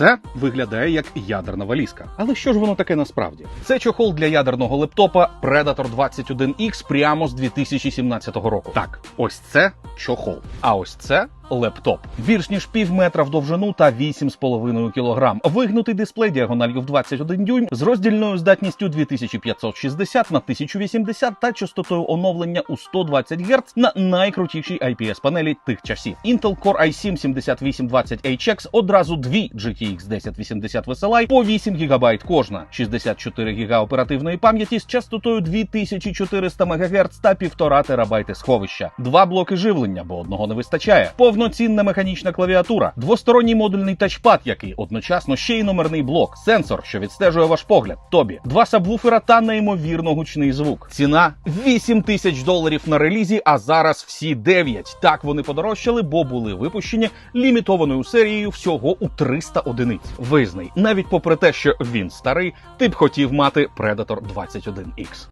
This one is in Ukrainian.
Це виглядає як ядерна валізка. Але що ж воно таке насправді? Це чохол для ядерного лептопа Predator 21X прямо з 2017 року. Так, ось це чохол. А ось це лептоп. Більш ніж пів метра в довжину та 8,5 кг. Вигнутий дисплей діагональю в 21 дюйм з роздільною здатністю 2560 на 1080 та частотою оновлення у 120 Гц на найкрутішій IPS панелі тих часів. Intel Core i7 7820HX одразу дві GTX 1080 VSLI по 8 ГБ кожна, 64 ГБ оперативної пам'яті з частотою 2400 МГц та 1,5 ТБ сховища. Два блоки живлення, бо одного не вистачає. Повноцінна механічна клавіатура, двосторонній модульний тачпад, який одночасно ще й номерний блок, сенсор, що відстежує ваш погляд. Тобі два сабвуфера та неймовірно гучний звук. Ціна 8 тисяч доларів на релізі, а зараз всі 9. Так вони подорожчали, бо були випущені лімітованою серією всього у 300 одиниць. Визнай, навіть попри те, що він старий, ти б хотів мати Predator 21X.